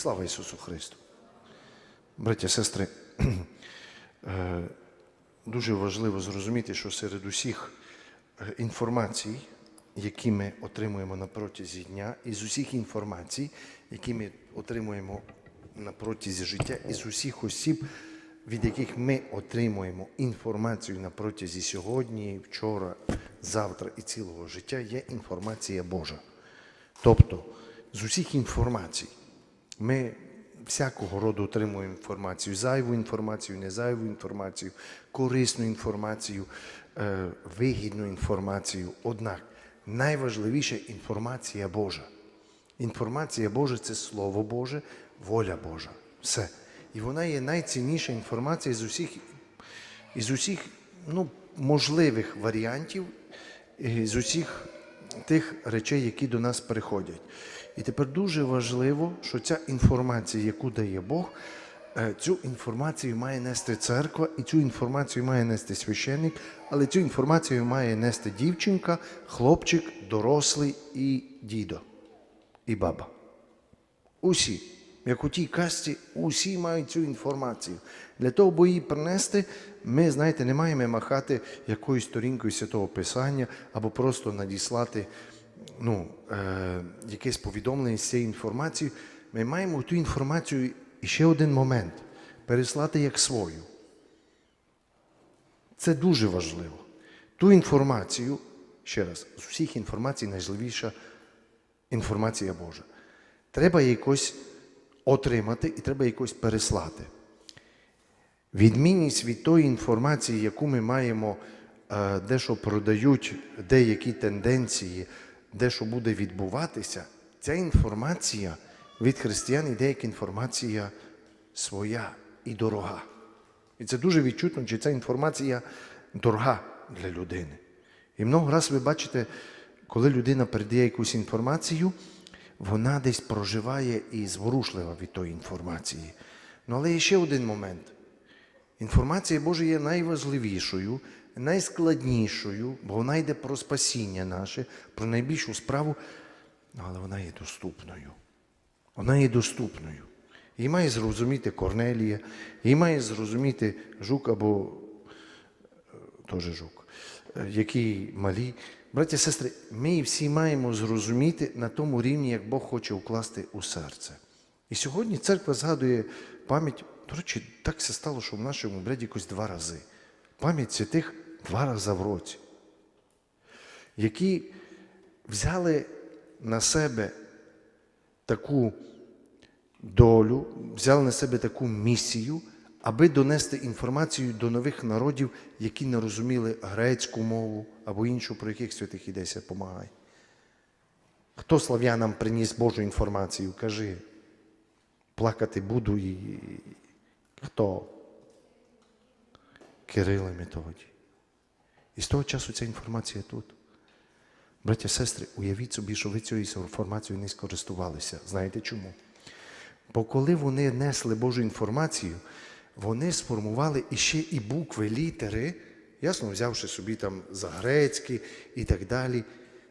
Слава Ісусу Христу! Браття, сестри, е, дуже важливо зрозуміти, що серед усіх е, інформацій, які ми отримуємо на протязі дня, із усіх інформацій, які ми отримуємо на протязі життя, із усіх осіб, від яких ми отримуємо інформацію на протязі сьогодні, вчора, завтра і цілого життя, є інформація Божа. Тобто, з усіх інформацій ми всякого роду отримуємо інформацію, зайву інформацію, незайву інформацію, корисну інформацію, е, вигідну інформацію. Однак найважливіша інформація Божа. Інформація Божа це Слово Боже, воля Божа. Все. І вона є найцінніша інформація з усіх, із усіх ну, можливих варіантів, з усіх тих речей, які до нас приходять. І тепер дуже важливо, що ця інформація, яку дає Бог, е, цю інформацію має нести церква, і цю інформацію має нести священник, але цю інформацію має нести дівчинка, хлопчик, дорослий і дідо, і баба. Усі, як у тій касті, усі мають цю інформацію. Для того, бо її принести, ми, знаєте, не маємо махати якоюсь сторінкою святого Писання або просто надіслати ну, е, якесь повідомлення з цією інформацією. Ми маємо ту інформацію і ще один момент переслати як свою. Це дуже важливо. Ту інформацію, ще раз, з усіх інформацій найважливіша інформація Божа. Треба якось отримати і треба якось переслати. Відмінність від тої інформації, яку ми маємо, е, де що продають, деякі тенденції, де що буде відбуватися, ця інформація від християн іде як інформація своя і дорога. І це дуже відчутно, чи ця інформація дорога для людини. І много раз ви бачите, коли людина передає якусь інформацію, вона десь проживає і зворушлива від тої інформації. Ну, але є ще один момент. Інформація Божа є найважливішою, найскладнішою, бо вона йде про спасіння наше, про найбільшу справу, але вона є доступною. Вона є доступною. Її має зрозуміти Корнелія, її має зрозуміти жук або е, теж жук, е, які малі. Браті і сестри, ми всі маємо зрозуміти на тому рівні, як Бог хоче укласти у серце. І сьогодні церква згадує пам'ять, до речі, так все стало, що в нашому бреді якось два рази. Пам'ять святих два рази в році, які взяли на себе таку долю, взяли на себе таку місію, аби донести інформацію до нових народів, які не розуміли грецьку мову або іншу, про яких святих ідеся помагає. Хто слав'янам приніс Божу інформацію? Кажи. Плакати буду і хто? Кирило Методій. І з того часу ця інформація тут. Браття, сестри, уявіть собі, що ви цією інформацією не скористувалися. Знаєте чому? Бо коли вони несли Божу інформацію, вони сформували іще і букви, літери, ясно, взявши собі там за грецькі і так далі,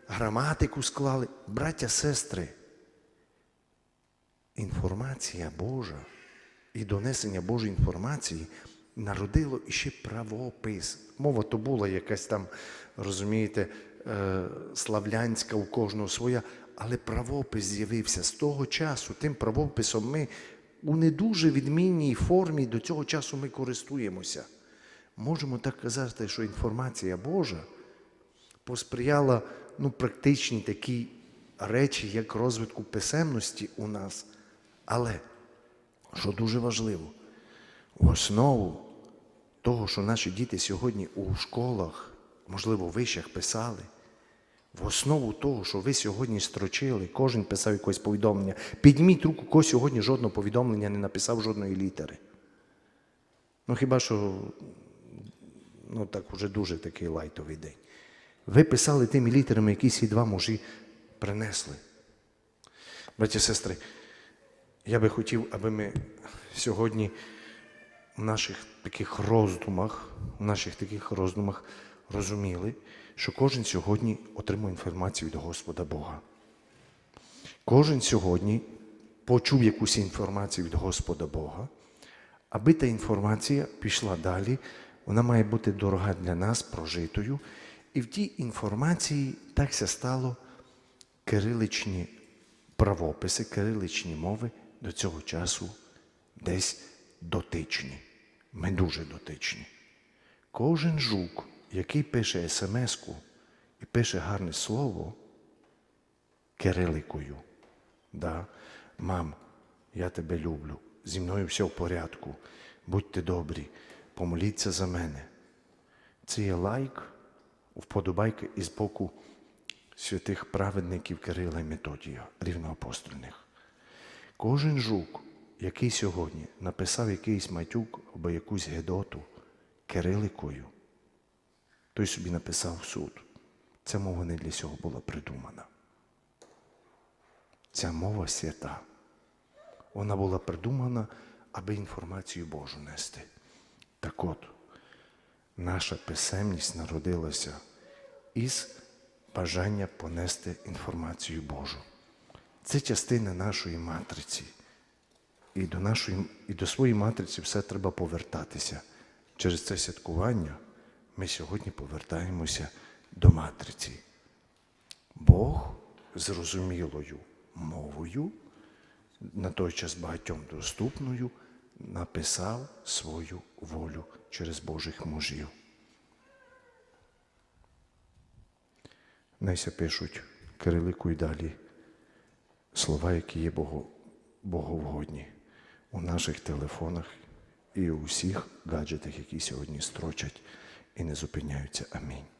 граматику склали. Браття, сестри, інформація Божа і донесення Божої інформації народило іще правопис. Мова то була якась там, розумієте, е, славлянська у кожного своя, але правопис з'явився з того часу. Тим правописом ми у не дуже відмінній формі до цього часу ми користуємося. Можемо так казати, що інформація Божа посприяла ну, практичні такі речі, як розвитку писемності у нас. Але, що дуже важливо, в основу того, що наші діти сьогодні у школах, можливо, вищих писали, в основу того, що ви сьогодні строчили, кожен писав якесь повідомлення. Підніміть руку, кого сьогодні жодного повідомлення не написав жодної літери. Ну хіба що ну так уже дуже такий лайтовий день. Ви писали тими літерами, які ці два мужі принесли. Браті і сестри, я би хотів, аби ми сьогодні в наших таких роздумах, в наших таких роздумах розуміли, що кожен сьогодні отримує інформацію від Господа Бога. Кожен сьогодні почув якусь інформацію від Господа Бога, аби та інформація пішла далі, вона має бути дорога для нас, прожитою. І в тій інформації так ся стало кириличні правописи, кириличні мови до цього часу десь дотичні. Ми дуже дотичні. Кожен жук, який пише смс-ку і пише гарне слово кириликою. Да, мам, я тебе люблю, зі мною все в порядку, будьте добрі, помоліться за мене. Це є лайк, вподобайки із боку святих праведників Кирила і Методія, рівноапостольних. Кожен жук, який сьогодні написав якийсь матюк або якусь гедоту кириликою, той собі написав суд. Ця мова не для цього була придумана. Ця мова свята. Вона була придумана, аби інформацію Божу нести. Так от, наша писемність народилася із бажання понести інформацію Божу. Це частина нашої матриці. І до, нашої, і до своєї матриці все треба повертатися. Через це святкування ми сьогодні повертаємося до матриці. Бог зрозумілою мовою, на той час багатьом доступною, написав свою волю через Божих мужів. Найся пишуть Кирилику і далі слова, які є Боговгодні у наших телефонах і у всіх гаджетах, які сьогодні строчать і не зупиняються. Амінь.